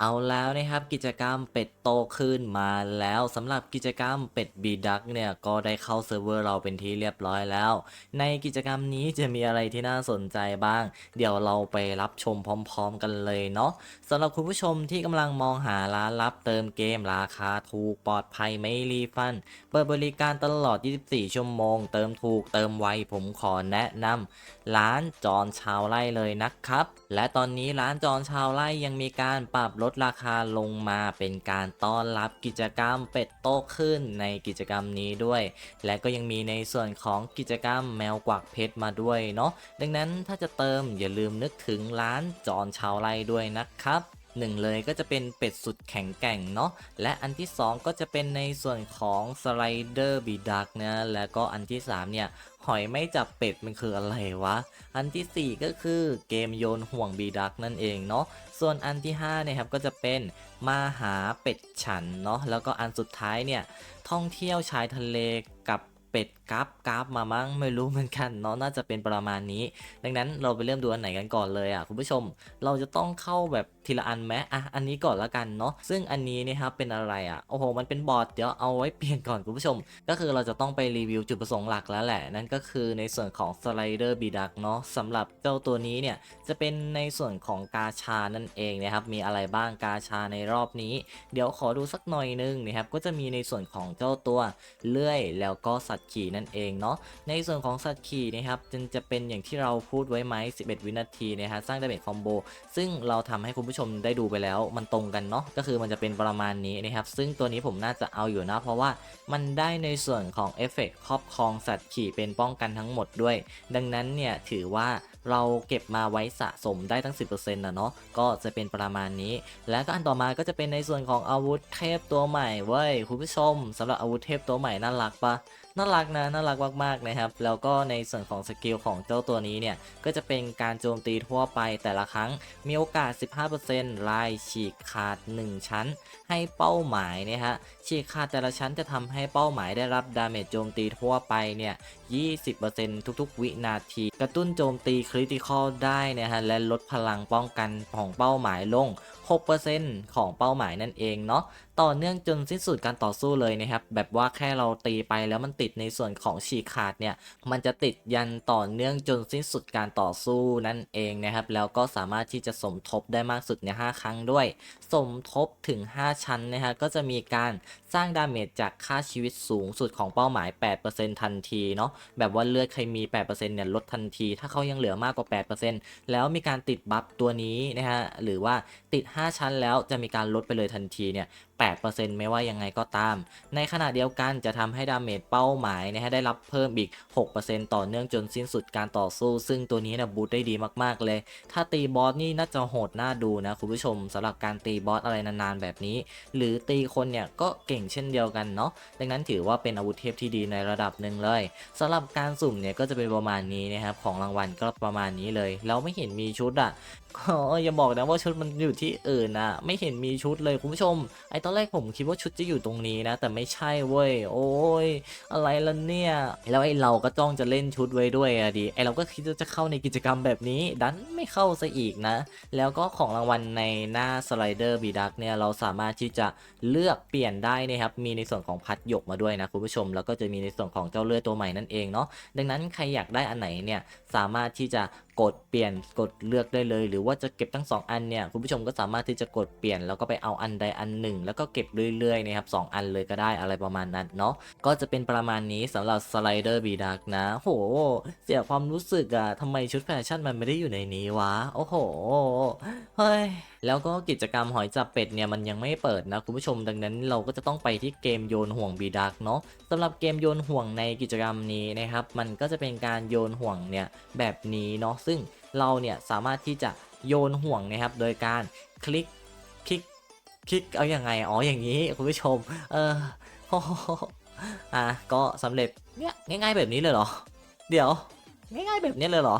เอาแล้วนะครับกิจกรรมเป็ดโตขึ้นมาแล้วสำหรับกิจกรรมเป็ดบีดักเนี่ยก็ได้เข้าเซิร์ฟเวอร์เราเป็นที่เรียบร้อยแล้ว ในกิจกรรมนี้จะมีอะไรที่น่าสนใจบ้าง เดี๋ยวเราไปรับชมพร้อม ๆ กันเลยเนาะสำหรับคุณผู้ชมที่กำลังมองหาร้านรับเติมเกมราคาถูกปลอดภัยไม่รีฟัน เปิดบริการตลอด 24 ชั่วโมง เติมถูกเติมไวผมขอแนะนำร้านจอนชาวไร่เลยนะครับ และตอนนี้ร้านจอนชาวไร่ยังมีการปรับลดราคาลงมาเป็นการต้อนรับกิจกรรมเป็ดโตขึ้นในกิจกรรมนี้ด้วย และก็ยังมีในส่วนของกิจกรรมแมวกวักเพชรมาด้วยเนาะดังนั้นถ้าจะเติมอย่าลืมนึกถึงร้านจอนชาวไร่ด้วยนะครับหนึ่งเลยก็จะเป็นเป็ดสุดแข็งแกร่งเนาะและอันที่ 2 ก็จะเป็นในส่วนของสไลเดอร์บีดักนะและก็อันที่ 3 เนี่ย หอยไม่จับเป็ดมันคืออะไรวะ อันทีสี่ 4 ก็คือเกมโยนห่วงบีดักนั่นเองเนาะ ส่วนอันที่5เนี่ยครับก็จะเป็นมาหาเป็ดฉันเนาะ แล้วก็อันสุดท้ายเนี่ยท่องเที่ยวชายทะเลกับเป็ดกราฟกราฟมามั้งไม่รู้เหมือนกันเนาะน่าจะเป็นประมาณนี้ ดังนั้นเราไปเริ่มดูอันไหนกันก่อนเลยอะคุณผู้ชม เราจะต้องเข้าแบบ ทีละอันไหมอะอันนี้ก่อนละกันเนาะซึ่งอันนี้เนะครับเป็นอะไรอะโอ้โหมันเป็นบอร์ดเดี๋ยวเอาไว้เปลี่ยนก่อนคุณผู้ชม ก็คือเราจะต้องไปรีวิวจุดประสงค์หลักแล้วแหละ นั่นก็คือในส่วนของสไลเดอร์บีดักเนาะสำหรับเจ้าตัวนี้เนี่ยจะเป็นในส่วนของกาชานั่นเองนะครับมีอะไรบ้างกาชาในรอบนี้ เดี๋ยวขอดูสักหน่อยนึงนะครับก็จะมีในส่วนของเจ้าตัวเลื่อย แล้วก็สัตว์ขี่นั่นเองเนาะในส่วนของสัตว์ขี่นะครับจะเป็นอย่างที่เราพูดไว้ไหม11 วินาทีนะฮะสร้างดาเมจคอมโบซึ่งเราทำให้คุณผู้ชมได้ดูไปแล้วมันตรงกันเนาะก็คือมันจะเป็นประมาณนี้นะครับ ซึ่งตัวนี้ผมน่าจะเอาอยู่นะ เพราะว่ามันได้ในส่วนของเอฟเฟกครอบครองสัตว์ขี่เป็นป้องกันทั้งหมดด้วย ดังนั้นเนี่ยถือว่าเราเก็บมาไว้สะสมได้ตั้ง 10%นะเนาะก็จะเป็นประมาณนี้ แล้วก็อันต่อมาก็จะเป็นในส่วนของอาวุธเทพตัวใหม่เว้ยคุณผู้ชมสำหรับอาวุธเทพตัวใหม่น่ารักปะ น่ารักนะน่ารักมากๆนะครับ แล้วก็ในส่วนของสกิลของเจ้าตัวนี้เนี่ย ก็จะเป็นการโจมตีทั่วไปแต่ละครั้งมีโอกาส 15%ลายฉีกขาด 1 ชั้น ให้เป้าหมายนะฮะฉีกขาดแต่ละชั้นจะทำให้เป้าหมายได้รับดาเมจโจมตีทั่วไปเนี่ย 20%ทุกๆ วินาที กระตุ้นโจมตีคริติคอลได้นะฮะและลดพลังป้องกันของเป้าหมายลง 6%ของเป้าหมายนั่นเองเนาะต่อเนื่องจนสิ้นสุดการต่อสู้เลยนะครับ แบบว่าแค่เราตีไปแล้วมันติดในส่วนของฉีกขาดเนี่ย มันจะติดยันต่อเนื่องจนสิ้นสุดการต่อสู้นั่นเองนะครับ แล้วก็สามารถที่จะสมทบได้มากสุดใน 5 ครั้งด้วย สมทบถึง 5 ชั้นนะฮะก็จะมีการสร้างดาเมจจากค่าชีวิตสูงสุดของเป้าหมาย 8%ทันทีเนาะ แบบว่าเลือดใครมี 8%เนี่ยลดทันที ถ้าเขายังเหลือมากกว่า 8%แล้วมีการติดบัฟตัวนี้นะฮะ หรือว่าติด5 ชั้นแล้วจะมีการลดไปเลยทันทีเนี่ย8%ไม่ว่ายังไงก็ตาม ในขณะเดียวกันจะทำให้ดาเมจเป้าหมายนะฮะได้รับเพิ่มอีก 6%ต่อเนื่องจนสิ้นสุดการต่อสู้ ซึ่งตัวนี้นะบูทได้ดีมากๆเลย ถ้าตีบอสนี่น่าจะโหดน่าดูนะคุณผู้ชมสำหรับการตีบอสอะไรนานๆแบบนี้ หรือตีคนเนี่ยก็เก่งเช่นเดียวกันเนาะดังนั้นถือว่าเป็นอาวุธเทพที่ดีในระดับหนึ่งเลยสำหรับการสุ่มเนี่ยก็จะเป็นประมาณนี้นะครับของรางวัลก็ประมาณนี้เลยแล้วไม่เห็นมีชุดอะอ๋ออย่าบอกนะว่าชุดมันอยู่ที่อื่นนะไม่เห็นมีชุดเลยคุณผู้ชมไอตอนแรกผมคิดว่าชุดจะอยู่ตรงนี้นะ แต่ไม่ใช่เว้ย โอ้ย อะไรล่ะเนี่ย แล้วไอ้เราก็จ้องจะเล่นชุดไว้ด้วยอะดิไอ้เราก็คิดว่าจะเข้าในกิจกรรมแบบนี้ ดันไม่เข้าซะอีกนะ แล้วก็ของรางวัลในหน้าสไลเดอร์บีดักเนี่ยเราสามารถที่จะเลือกเปลี่ยนได้นะครับ มีในส่วนของพัดหยกมาด้วยนะคุณผู้ชม แล้วก็จะมีในส่วนของเจ้าเลือดตัวใหม่นั่นเองเนาะ ดังนั้นใครอยากได้อันไหนเนี่ยสามารถที่จะกดเปลี่ยนกดเลือกได้เลย หรือว่าจะเก็บทั้ง 2 อันเนี่ยคุณผู้ชมก็สามารถที่จะกดเปลี่ยนแล้วก็ไปเอาอันใดอันหนึ่ง แล้วก็เก็บเรื่อยๆนะครับสอันเลยก็ได้อะไรประมาณนั้นเนาะก็จะเป็นประมาณนี้สำหรับสไลเดอร์บีดักนะโห เสียความรู้สึกอะทำไมชุดแฟชั่นมันไม่ได้อยู่ในนี้วะโอ้โหเฮ้ยแล้วก็กิจกรรมหอยจับเป็ดเนี่ยมันยังไม่เปิดนะคุณผู้ชมดังนั้นเราก็จะต้องไปที่เกมโยนห่วงบีดักเนาะสำหรับเกมโยนห่วงในกิจกรรมนี้นะครับมันก็จะเป็นการโยนห่วงเนี่ยแบบนี้เนาะซึ่งเราเนี่ยสามารถที่จะโยนห่วงนะครับ โดยการคลิกคลิกคลิกเอาอย่างไงอ๋ออย่างนี้คุณผู้ชม เออโอ้โหอะก็สำเร็จเนี่ยง่าย ๆแบบนี้เลยเหรอ เดี๋ยว ง่าย ๆแบบนี้เลยเหรอ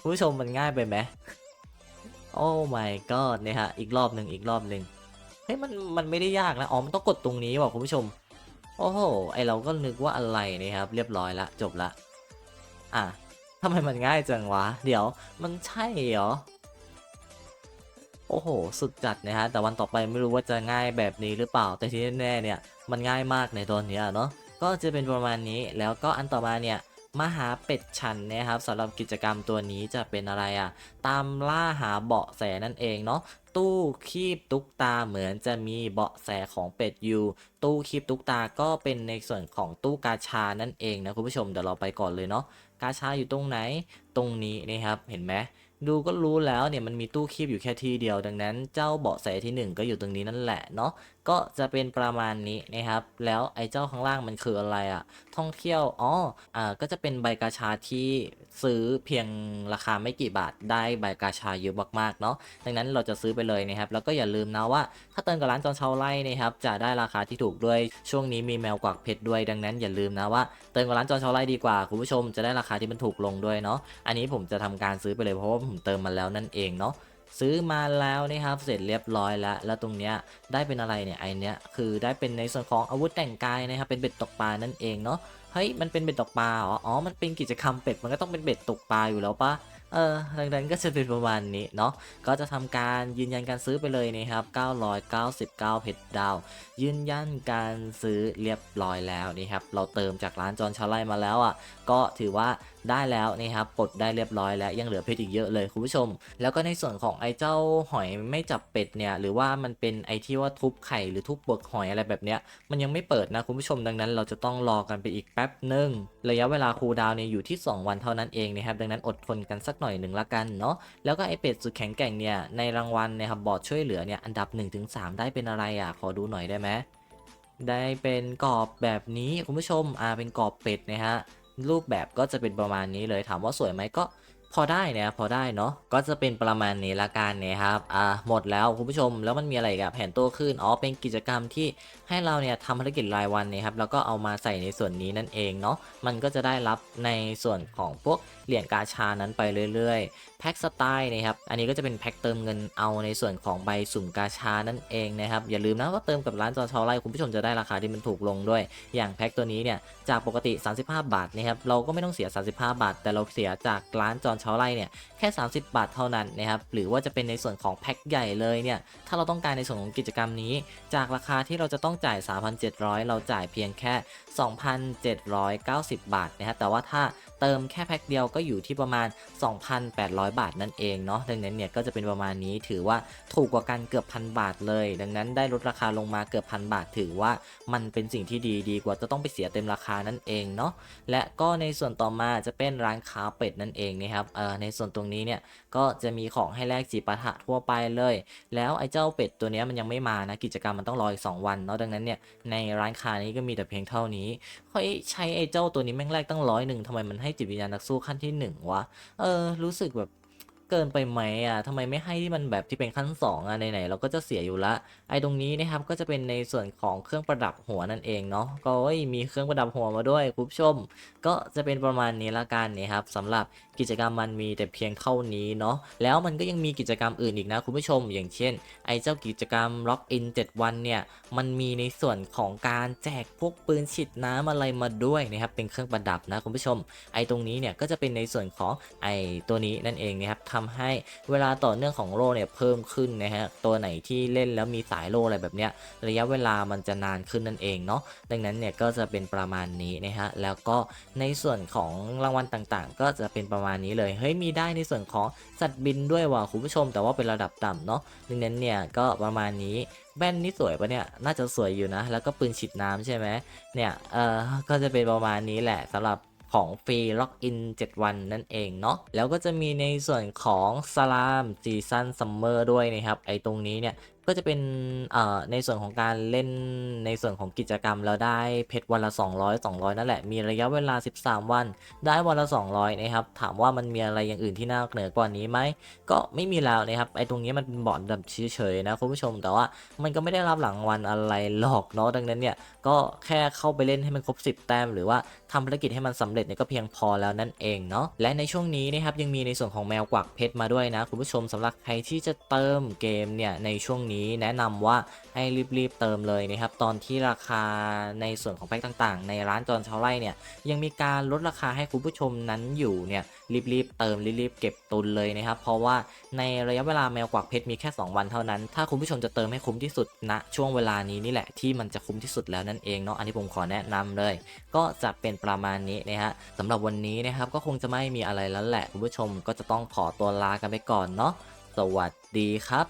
คุณผู้ชมมันง่ายไปไหมโอ้ my god เนี่ยฮะอีกรอบหนึ่งอีกรอบหนึ่งเฮ้ยมันมันไม่ได้ยากนะอ๋อมันต้องกดตรงนี้ว่ะคุณผู้ชม โอ้โหไอเราก็นึกว่าอะไรนะครับ เรียบร้อยละจบละอะ ทำไมมันง่ายจังวะ เดี๋ยวมันใช่เหรอ โอ้โห สุดจัดนะฮะ แต่วันต่อไปไม่รู้ว่าจะง่ายแบบนี้หรือเปล่า แต่ที่แน่ๆเนี่ย มันง่ายมากในตอนนี้เนาะ ก็จะเป็นประมาณนี้ แล้วก็อันต่อมาเนี่ยมหาเป็ดชันนะครับสำหรับกิจกรรมตัวนี้จะเป็นอะไรอะ่ะ ตามล่าหาเบาะแสนั่นเองเนาะตู้คีบตุ๊กตาเหมือนจะมีเบาะแสของเป็ดอยู่ ตู้คีบตุ๊กตาก็เป็นในส่วนของตู้กาชานั่นเองนะคุณผู้ชมเดี๋ยวเราไปก่อนเลยเนาะ กาชาอยู่ตรงไหนตรงนี้นะครับเห็นไหมดูก็รู้แล้วเนี่ยมันมีตู้คีบอยู่แค่ที่เดียวดังนั้นเจ้าเบาะแสที่หนึ่งก็อยู่ตรงนี้นั่นแหละเนาะ ก็จะเป็นประมาณนี้นะครับ แล้วไอ้เจ้าข้างล่างมันคืออะไรอะ่ะ ท่องเที่ยว อ๋อ อ่า ก็จะเป็นใบกาชาที่ซื้อเพียงราคาไม่กี่บาทได้ใบกาชาเยอะมากๆเนาะ ดังนั้นเราจะซื้อไปเลยนะครับ แล้วก็อย่าลืมนะว่า ถ้าเติมกับร้านจอนเชาไล่นะครับ จะได้ราคาที่ถูกด้วย ช่วงนี้มีแมวกวักเพชรด้วย ดังนั้นอย่าลืมนะว่าเติมกับร้านจอนเชาไล่ดีกว่า คุณผู้ชมจะได้ราคาที่มันถูกลงด้วยเนาะ อันนี้ผมจะทำการซื้อไปเลยเพราะว่าผมเติมมาแล้วนั่นเองเนาะ ซื้อมาแล้วนะครับเสร็จเรียบร้อยแล้ว แล้วตรงเนี้ยได้เป็นอะไรเนี่ยไอเนี้ยคือได้เป็นในส่วนของอาวุธแต่งกายนะครับเป็นเบ็ดตกปลานั่นเองเนาะเฮ้ยมันเป็นเบ็ดตกปลาเหรออ๋อมันเป็นกิจกรรมเป็ดมันก็ต้องเป็นเบ็ดตกปลาอยู่แล้วปะเออดังนั้นก็จะเป็นประมาณนี้เนาะ ก็จะทำการยืนยันการซื้อไปเลยนะครับ 999 เพชรดาว ยืนยันการซื้อเรียบร้อยแล้วนี่ครับ เราเติมจากร้านจอนชาไลมาแล้วอะ ก็ถือว่า ได้แล้วนี่ครับปลดได้เรียบร้อยแล้วยังเหลือเพชรอีกเยอะเลยคุณผู้ชม แล้วก็ในส่วนของไอ้เจ้าหอยไม่จับเป็ดเนี่ยหรือว่ามันเป็นไอ้ที่ว่าทุบไข่หรือทุบเปลือกหอยอะไรแบบเนี้ยมันยังไม่เปิดนะคุณผู้ชมดังนั้น เราจะต้องรอกันไปอีกแป๊บหนึ่งระยะเวลาคูลดาวน์เนี่ยอยู่ที่ 2 วันเท่านั้นเองนะครับดังนั้นอดทนกันสักหน่อยหนึ่งละกันเนาะแล้วก็ไอเป็ดสุดแข็งแกร่งเนี่ยในรางวัลนะครับบอร์ดช่วยเหลือเนี่ยอันดับ 1-3 ได้เป็นอะไรอะขอดูหน่อยได้ไหมได้เป็นกรอบแบบนี้คุณผู้ชมอ่าเป็นกรอบเป็ดนะฮะ รูปแบบก็จะเป็นประมาณนี้เลยถามว่าสวยไหมก็ พอได้นะพอได้เนาะก็จะเป็นประมาณนี้ละกันนะครับอ่าหมดแล้วคุณผู้ชมแล้วมันมีอะไรกับแผนโต้ขึ้นอ๋อเป็นกิจกรรมที่ให้เราเนี่ยทำภารกิจรายวันนะครับแล้วก็เอามาใส่ในส่วนนี้นั่นเองเนาะมันก็จะได้รับในส่วนของพวกเหรียญกาชานั้นไปเรื่อยๆแพ็กสไตล์นะครับอันนี้ก็จะเป็นแพ็กเติมเงินเอาในส่วนของใบสุ่มกาชานั่นเองนะครับอย่าลืมนะว่าเติมกับร้านจอชอไลคุณผู้ชมจะได้ราคาที่มันถูกลงด้วย อย่างแพ็กตัวนี้เนี่ยจากปกติ 35 บาทนะครับเราก็ไม่ต้องเสีย 35 บาท แต่เราเสียจากร้านจอนชอไลเนี่ยแค่ 30 บาทเท่านั้นนะครับหรือว่าจะเป็นในส่วนของแพ็กใหญ่เลยเนี่ยถ้าเราต้องการในส่วนของกิจกรรมนี้ จากราคาที่เราจะต้องจ่าย 3,700 เราจ่ายเพียงแค่ 2,790 บาทนะฮะแต่ว่าถ้า เติมแค่แพ็คเดียวก็อยู่ที่ประมาณ 2,800 บาทนั่นเองเนาะดังนั้นเนี่ยก็จะเป็นประมาณนี้ถือว่าถูกกว่ากันเกือบพันบาทเลย ดังนั้นได้ลดราคาลงมาเกือบพันบาท ถือว่ามันเป็นสิ่งที่ดีดีกว่าจะต้องไปเสียเต็มราคานั่นเองเนาะและก็ในส่วนต่อมาจะเป็นร้านค้าเป็ดนั่นเองนะครับเอ่อในส่วนตรงนี้เนี่ยก็จะมีของให้แลกจีปาถะทั่วไปเลย แล้วไอ้เจ้าเป็ดตัวนี้มันยังไม่มานะกิจกรรมมันต้องรออีก2วันเนาะดังนั้นเนี่ยในร้านค้านี้ก็มีแต่เพียงเท่านี้เฮ้ยใช้ไอ้เจ้าตัวนี้แม่งแรกตั้งร้อยหนึ่งทำไมมันให้ให้จิตวิญญาณนักสู้ขั้นที่หนึ่งวะ เออ รู้สึกแบบ เกินไปไหมอะทำไมไม่ให้ที่มันแบบที่เป็นขั้นสองอะไหนๆเราก็จะเสียอยู่ละไอ้ตรงนี้นะครับก็จะเป็นในส่วนของเครื่องประดับหัวนั่นเองเนาะก็มีเครื่องประดับหัวมาด้วยคุณผู้ชม ก็จะเป็นประมาณนี้ละกันนะครับสำหรับกิจกรรมมันมีแต่เพียงเท่านี้เนาะแล้วมันก็ยังมีกิจกรรมอื่นอีกนะคุณผู้ชม อย่างเช่น ไอ้เจ้ากิจกรรม Lock in 7วันเนี่ยมันมีในส่วนของการแจกพวกปืนฉีดน้ำอะไรมาด้วยนะครับเป็นเครื่องประดับนะคุณผู้ชม ไอ้ตรงนี้เนี่ยก็จะเป็นในส่วนของไอ้ตัวนี้นั่นเองนะครับทำให้เวลาต่อเนื่องของโล่เนี่ยเพิ่มขึ้นนะฮะตัวไหนที่เล่นแล้วมีสายโล่อะไรแบบเนี้ยระยะเวลามันจะนานขึ้นนั่นเองเนาะดังนั้นเนี่ยก็จะเป็นประมาณนี้นะฮะแล้วก็ในส่วนของรางวัลต่างๆ ก็จะเป็นประมาณนี้เลยเฮ้ยมีได้ในส่วนของสัตว์บินด้วยว่ะคุณผู้ชม แต่ว่าเป็นระดับต่ำเนาะดังนั้นเนี่ยก็ประมาณนี้แว่นนี่สวยปะเนี่ย น่าจะสวยอยู่นะ แล้วก็ปืนฉีดน้ำใช่ไหมเนี่ย เออก็จะเป็นประมาณนี้แหละสำหรับ ของฟรีล็อกอิน 7 วันนั่นเองเนาะแล้วก็จะมีในส่วนของสลามซีซันซัมเมอร์ด้วยนะครับไอตรงนี้เนี่ย ก็จะเป็นเอ่อในส่วนของการเล่นในส่วนของกิจกรรมแล้วได้เพชรวันละ 200 200 นั่นแหละ มีระยะเวลา 13 วัน ได้วันละ 200 นะครับ ถามว่ามันมีอะไรอย่างอื่นที่น่าเหนือกว่านี้ไหม ก็ไม่มีแล้วนะครับ ไอ้ตรงนี้มันเป็นบอร์ดแบบเฉยๆนะคุณผู้ชม แต่ว่ามันก็ไม่ได้รับหลังวันอะไรหรอกเนาะ ดังนั้นเนี่ย ก็แค่เข้าไปเล่นให้มันครบ 10 แต้ม หรือว่าทำภารกิจให้มันสำเร็จเนี่ยก็เพียงพอแล้วนั่นเองเนาะ และในช่วงนี้นะครับยังมีในส่วนของแมวกวักเพชรมาด้วยนะคุณผู้ชมสำหรับใครที่จะเติมเกมเนี่ยในช่วงนี้นี้แนะนำว่าให้รีบๆเติมเลยนะครับ ตอนที่ราคาในส่วนของแพ็คต่างๆ ในร้านจอนชาวไร่เนี่ยยังมีการลดราคาให้คุณผู้ชมนั้นอยู่เนี่ยรีบๆเติมรีบๆเก็บตุนเลยนะครับ เพราะว่าในระยะเวลาแมวกวักเพชรมีแค่ 2 วันเท่านั้น ถ้าคุณผู้ชมจะเติมให้คุ้มที่สุดณช่วงเวลานี้นี่แหละที่มันจะคุ้มที่สุดแล้วนั่นเองเนาะอันนี้ผมขอแนะนำเลย ก็จะเป็นประมาณนี้นะฮะสำหรับวันนี้นะครับก็คงจะไม่มีอะไรแล้วแหละคุณผู้ชมก็จะต้องขอตัวลากันไปก่อนเนาะสวัสดีครับ